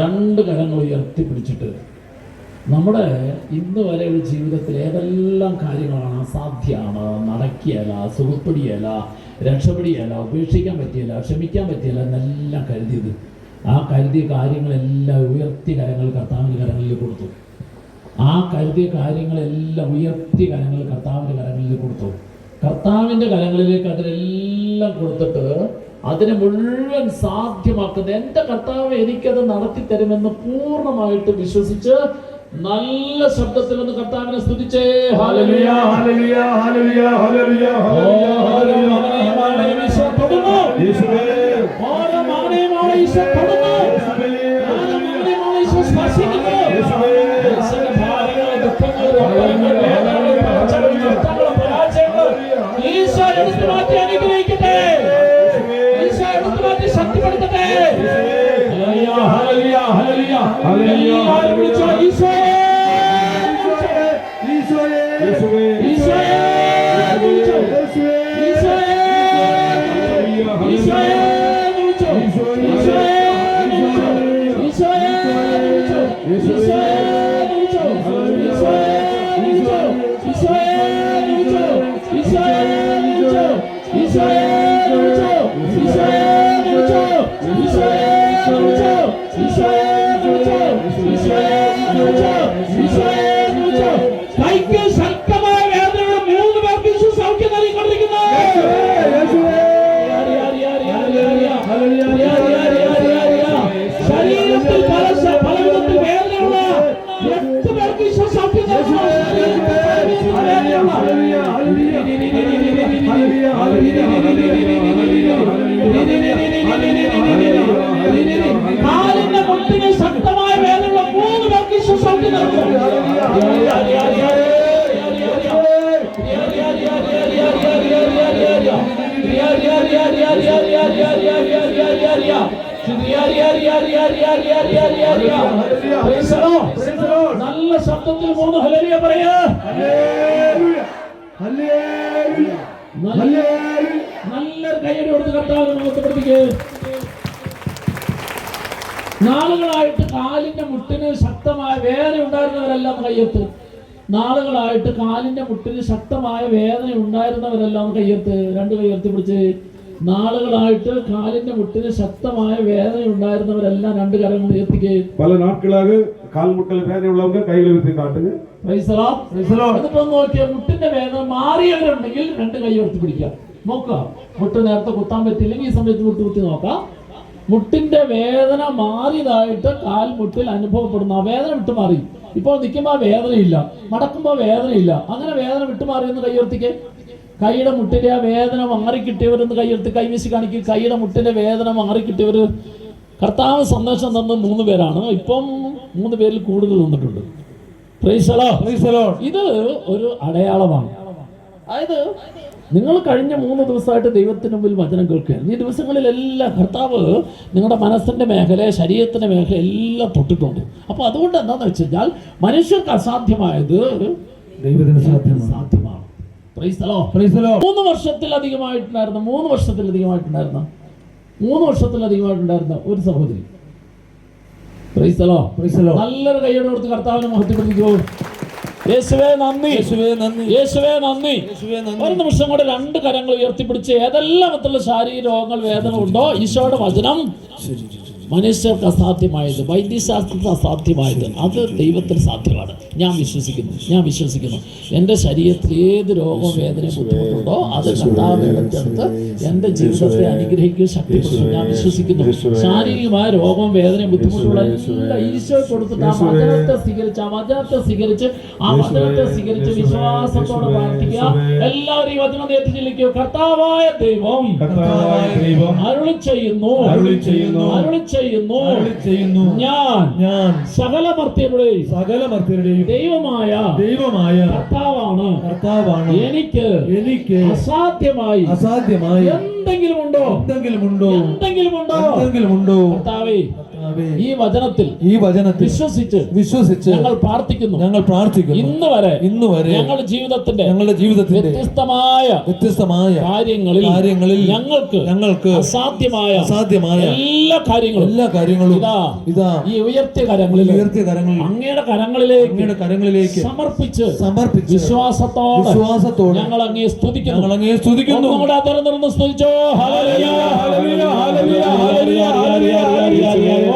രണ്ട് കരങ്ങൾ ഉയർത്തിപ്പിടിച്ചിട്ട് നമ്മുടെ ഇന്ന് വരെയുള്ള ജീവിതത്തിൽ ഏതെല്ലാം കാര്യങ്ങളാണ് അസാധ്യമാണ്? നടക്കിയല്ല സുഖപ്പെടിയല്ല രക്ഷപ്പെടിയല്ല ഉപേക്ഷിക്കാൻ പറ്റിയല്ല ക്ഷമിക്കാൻ പറ്റിയല്ല എന്നെല്ലാം കരുതിയത്. ആ കരുതിയ കാര്യങ്ങളെല്ലാം ഉയർത്തിയ കരങ്ങൾ കർത്താവിന്റെ കരങ്ങളിൽ കൊടുത്തു. ആ കരുതിയ കാര്യങ്ങളെല്ലാം ഉയർത്തിയ കരങ്ങൾ കർത്താവിന്റെ കരങ്ങളിൽ കൊടുത്തു. കർത്താവിന്റെ കരങ്ങളിലേക്ക് അതിലെല്ലാം കൊടുത്തിട്ട് അതിനെ മുഴുവൻ സാധ്യമാക്കുന്ന എന്റെ കർത്താവ് എനിക്കത് നടത്തി തരുമെന്ന് പൂർണമായിട്ട് വിശ്വസിച്ച് നല്ല ശബ്ദത്തിൽ ഒന്ന് കർത്താവിനെ സ്തുതിച്ചേ. ഹാലലുയ 할렐루야 할렐루야 할렐루야 이스라엘 이스라엘 이스라엘 이스라엘 이스라엘 이스라엘 이스라엘 이스라엘 이스라엘 이스라엘 이스라엘 നല്ല ശബ്ദത്തിൽ മൂന്ന് ഹലരിയ പറയാ. നല്ല കയ്യടി കൊടുത്ത് കർത്താവിനെ മുഖത്ത് നാളുകളായിട്ട് കാലിന്റെ മുട്ടിന് ശക്തമായ വേദന ഉണ്ടായിരുന്നവരെല്ലാം കയ്യത്ത് നാളുകളായിട്ട് കാലിന്റെ മുട്ടിന് ശക്തമായ വേദന ഉണ്ടായിരുന്നവരെല്ലാം കയ്യത്ത് രണ്ട് കൈ ഉയർത്തി പിടിച്ച്. നാളുകളായിട്ട് കാലിന്റെ മുട്ടിന് ശക്തമായ വേദന രണ്ട് കരങ്ങൾ ഉയർത്തിക്കുകയും പല നാട്കളാക കാൽമുട്ടൽ വേദനയുള്ളവങ്ക കൈകൾ ഉയർത്തി കാട്ടുക. എന്നിട്ട് നോക്കിയ മുട്ടിന്റെ വേദന മാറിയവരുണ്ടെങ്കിൽ രണ്ട് കൈ ഉയർത്തി പിടിക്കുക. നോക്കാം മുട്ട് നേരത്തെ കുത്താൻ പറ്റില്ലെങ്കിൽ ഈ സമയത്ത് മുട്ട് കുത്തി നോക്കാം. മുട്ടിന്റെ വേദന മാറിയതായിട്ട് കാൽമുട്ടിൽ അനുഭവപ്പെടുന്ന. ആ വേദന വിട്ടു മാറി ഇപ്പോൾ നിൽക്കുമ്പോൾ വേദനയില്ല. മടക്കുമ്പോൾ വേദനയില്ല. അങ്ങനെ വേദന വിട്ടുമാറിയെന്ന് കൈ ഉയർത്തിക്കേ. കൈയുടെ മുട്ടിന്റെ ആ വേദന മാറിക്കിട്ടിയവരെന്ന് കൈയെടുത്ത് കൈവീശി കാണിക്കും. കൈയുടെ മുട്ടിന്റെ വേദന മാറിക്കിട്ടിയവർ കർത്താവ് സന്ദേശം തന്ന മൂന്ന് പേരാണ്. ഇപ്പം മൂന്ന് പേരിൽ കൂടുതൽ വന്നിട്ടുണ്ട് Lord. ഇത് ഒരു അടയാളമാണ്. അതായത് നിങ്ങൾ കഴിഞ്ഞ മൂന്ന് ദിവസമായിട്ട് ദൈവത്തിന് മുമ്പിൽ വചനം കേൾക്കുകയാണ്. ഈ ദിവസങ്ങളിലെല്ലാം കർത്താവ് നിങ്ങളുടെ മനസ്സിന്റെ മേഖല ശരീരത്തിന്റെ മേഖല എല്ലാം തൊട്ടിട്ടുണ്ട്. അപ്പോൾ അതുകൊണ്ട് എന്താണെന്ന് വെച്ച് കഴിഞ്ഞാൽ മനുഷ്യർക്ക് അസാധ്യമായത് ദൈവത്തിന് സാധ്യമാണ്. മൂന്ന് വർഷത്തിലധികമായിട്ടുണ്ടായിരുന്ന മൂന്ന് വർഷത്തിലധികമായിട്ടുണ്ടായിരുന്ന മൂന്ന് വർഷത്തിലധികമായിട്ടുണ്ടായിരുന്ന ഒരു സഹോദരി. നല്ലൊരു കൈയോട് കൊടുത്ത് കർത്താവിനെ മഹത്വപ്പെടുത്തിക്കോ. യേശുവേ നന്ദി. യേശുവേ നന്ദി. യേശുവേ നന്ദി. യേശുവേ നന്ദി. ഒരു നിമിഷം കൂടെ രണ്ട് കരങ്ങൾ ഉയർത്തിപ്പിടിച്ച് ഏതെല്ലാം വിധത്തിലുള്ള ശാരീരിക രോഗങ്ങൾ വേദന ഉണ്ടോ ഈശോയുടെ വചനം. മനുഷ്യർക്ക് അസാധ്യമായത് വൈദ്യശാസ്ത്രത്തിന് അസാധ്യമായത് അത് ദൈവത്തിൽ സാധ്യമാണ്. ഞാൻ വിശ്വസിക്കുന്നു ഞാൻ വിശ്വസിക്കുന്നു. എന്റെ ശരീരത്തിൽ ഏത് രോഗവും വേദനയും ബുദ്ധിമുട്ടുണ്ടോ അത് കർത്താവിനടുത്ത് എന്റെ ജീവിതത്തെ അനുഗ്രഹിക്കുകയും ശക്തിപ്പെടുത്തും ഞാൻ വിശ്വസിക്കുന്നു. ശാരീരികമായ രോഗവും വേദനയും ബുദ്ധിമുട്ടുള്ള എല്ലാം ഈശോ കൊടുത്തിട്ട് ആ വചനത്തെ സ്വീകരിച്ച് ആ വചനത്തെ സ്വീകരിച്ച് ആ വചനത്തെ സ്വീകരിച്ച് വിശ്വാസത്തോടെ പ്രാർത്ഥിക്കുക. എല്ലാവരും ഈ വചനം നേരിട്ട് കർത്താവായ ദൈവം അരുളി ചെയ്യുന്നു അരുളി ചെയ്യുന്നു. അരുളി ചെയ്യുന്നു. ചെയ്യുന്നു? ഞാൻ. ഞാൻ. സകല മർത്യരുടെ സകല മർത്യരുടെയും ദൈവമായ ദൈവമായ കർത്താവാണ്. കർത്താവാണ് എനിക്ക് എനിക്ക് അസാധ്യമായി അസാധ്യമായി എന്തെങ്കിലും ഉണ്ടോ എന്തെങ്കിലും ഉണ്ടോ എന്തെങ്കിലും ഉണ്ടോ എന്തെങ്കിലും ഉണ്ടോ കർത്താവേ, ഈ വചനത്തിൽ ഈ വചനത്തിൽ വിശ്വസിച്ച് വിശ്വസിച്ച് ഞങ്ങൾ പ്രാർത്ഥിക്കുന്നു. ഞങ്ങൾ പ്രാർത്ഥിക്കുന്നു. ഇന്ന് വരെ ഇന്ന് വരെ ഞങ്ങളുടെ ജീവിതത്തിന്റെ ഞങ്ങളുടെ ജീവിതത്തിന്റെ വ്യത്യസ്തമായ വ്യത്യസ്തമായ കാര്യങ്ങളിൽ കാര്യങ്ങളിൽ ഞങ്ങൾക്ക് ഞങ്ങൾക്ക് അസാധ്യമായ അസാധ്യമായ എല്ലാ കാര്യങ്ങളും എല്ലാ കാര്യങ്ങളും ഇതാ ഇതാ ഈ ഉയർത്തിയ കരങ്ങളിൽ ഉയർത്തിയ കരങ്ങളിൽ അങ്ങയുടെ കരങ്ങളിലേക്ക് അങ്ങയുടെ കരങ്ങളിലേക്ക് സമർപ്പിച്ച് സമർപ്പിച്ച് വിശ്വാസത്തോടെ വിശ്വാസത്തോടെ ഞങ്ങൾ അങ്ങേ സ്തുതിക്കുന്നു. ഞങ്ങൾ അങ്ങേ സ്തുതിക്കുന്നു. നമ്മുടെ അതരം തുറന്ന് സ്തുതിച്ചോ. Hallelujah, hallelujah, hallelujah, hallelujah, hallelujah, hallelujah.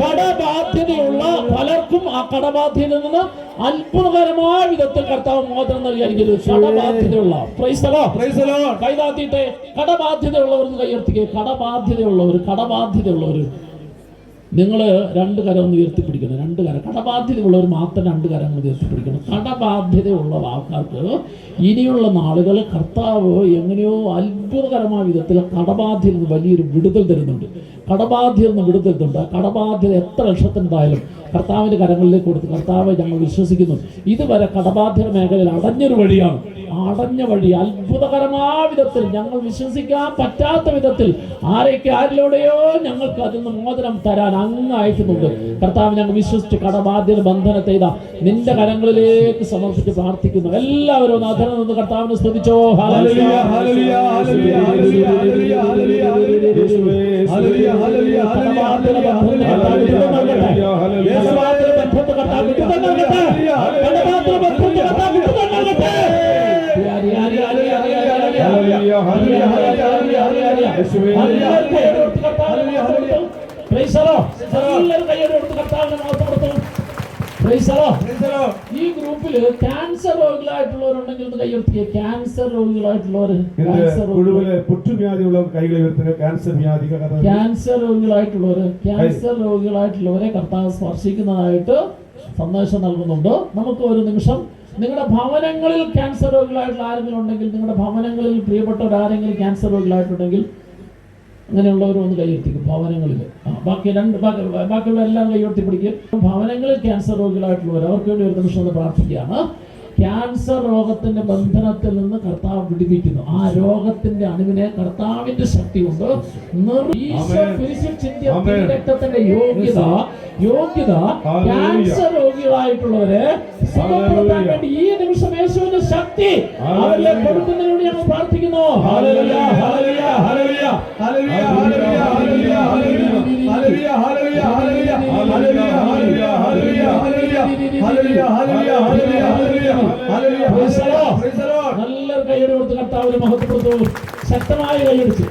കടബാധ്യത അവർക്കും ആ കടബാധ്യതയിൽ നിന്ന് അത്ഭുതകരമായ വിധത്തിൽ കർത്താവ് മോചനം നൽകിയിരിക്കുന്നു കടബാധ്യതയുള്ള. കൈതാത്തിട്ടെ കടബാധ്യതയുള്ളവർക്ക് കടബാധ്യതയുള്ളവർ കടബാധ്യതയുള്ളവർ നിങ്ങൾ രണ്ട് കരം ഒന്ന് ഉയർത്തിപ്പിടിക്കണം രണ്ട് കരം. കടബാധ്യതയുള്ളവർ മാത്രം രണ്ട് കരം ഉയർത്തിപ്പിടിക്കണം. കടബാധ്യതയുള്ള ആൾക്കാർക്ക് ഇനിയുള്ള നാളുകൾ കർത്താവ് എങ്ങനെയോ അത്ഭുതകരമായ വിധത്തിൽ കടബാധ്യത വലിയൊരു വിടുതൽ തരുന്നുണ്ട്. കടബാധ്യത നിന്ന് വിടുത്തിട്ടുണ്ട് കടബാധ്യത എത്ര ലക്ഷത്തിനുണ്ടായാലും കർത്താവിന്റെ കരങ്ങളിലേക്ക് കൊടുത്ത് കർത്താവ് ഞങ്ങൾ വിശ്വസിക്കുന്നു. ഇതുവരെ കടബാധ്യത മേഖലയിൽ അടഞ്ഞൊരു വഴിയാണ്. അടഞ്ഞ വഴി അത്ഭുതകരമായ വിധത്തിൽ ഞങ്ങൾ വിശ്വസിക്കാൻ പറ്റാത്ത വിധത്തിൽ ആരൊക്കെ ആരിലൂടെയോ ഞങ്ങൾക്ക് അതിൽ നിന്ന് മോചനം തരാൻ അങ്ങ് അയക്കുന്നുണ്ട് കർത്താവ് ഞങ്ങൾ വിശ്വസിച്ച് കടബാധ്യത ബന്ധനത്തെ ഇതാ നിന്റെ കരങ്ങളിലേക്ക് സമർപ്പിച്ച് പ്രാർത്ഥിക്കുന്നു. എല്ലാവരും ഒന്ന് അധരം നിന്ന് കർത്താവിനെ സ്തുതിച്ചോ. Hallelujah, hallelujah, hallelujah, hallelujah, hallelujah, hallelujah, ഈ ഗ്രൂപ്പിൽ ക്യാൻസർ രോഗികളായിട്ടുള്ളവരുണ്ടെങ്കിൽ ഒന്ന് കൈയ്യെടുത്തിക്കുക ക്യാൻസർ രോഗികളായിട്ടുള്ളവർ കൈകളെ ഉയർത്തുക രോഗികളായിട്ടുള്ളവര് ക്യാൻസർ രോഗികളായിട്ടുള്ളവരെ കർത്താവ് സ്പർശിക്കുന്നതായിട്ട് സന്ദേശം നൽകുന്നുണ്ട്. നമുക്ക് ഒരു നിമിഷം നിങ്ങളുടെ ഭവനങ്ങളിൽ ക്യാൻസർ രോഗികളായിട്ടുള്ള ആരെങ്കിലും ഉണ്ടെങ്കിൽ നിങ്ങളുടെ ഭവനങ്ങളിൽ പ്രിയപ്പെട്ടവർ ആരെങ്കിലും ക്യാൻസർ രോഗികളായിട്ടുണ്ടെങ്കിൽ അങ്ങനെയുള്ളവർ ഒന്ന് കൈയെത്തിക്കും ഭവനങ്ങളിൽ. ബാക്കി രണ്ട് ബാക്കി ബാക്കിയുള്ള എല്ലാം കൈയെത്തി പിടിക്കും. ഭവനങ്ങളിൽ ക്യാൻസർ രോഗികളായിട്ടുള്ളവർ അവർക്ക് വേണ്ടി ഒരു നിമിഷം ഒന്ന് പ്രാർത്ഥിക്കുകയാണ്. ക്യാൻസർ രോഗത്തിന്റെ ബന്ധനത്തിൽ നിന്ന് കർത്താവ് പിടിപ്പിക്കുന്നു ആ രോഗത്തിന്റെ അണുവിനെ കർത്താവിന്റെ ശക്തി കൊണ്ട്. രക്തത്തിന്റെ യോഗ്യത യോഗ്യത. ക്യാൻസർ രോഗികളായിട്ടുള്ളവരെ സുഖപ്പെടുത്താൻ ഹല്ലേലൂയ. വേണ്ടി ഈ നിമിഷം യേശുവിന്റെ ശക്തി അവരിലെ. കൊടുക്കുന്നതിനോട് ഞങ്ങൾ പ്രാർത്ഥിക്കുന്നു. നല്ലൊരു കൈയടി കൊടുത്ത് കർത്താവിനെ മഹത്വപ്പെടുത്തു ശക്തമായ കൈയടിച്ച്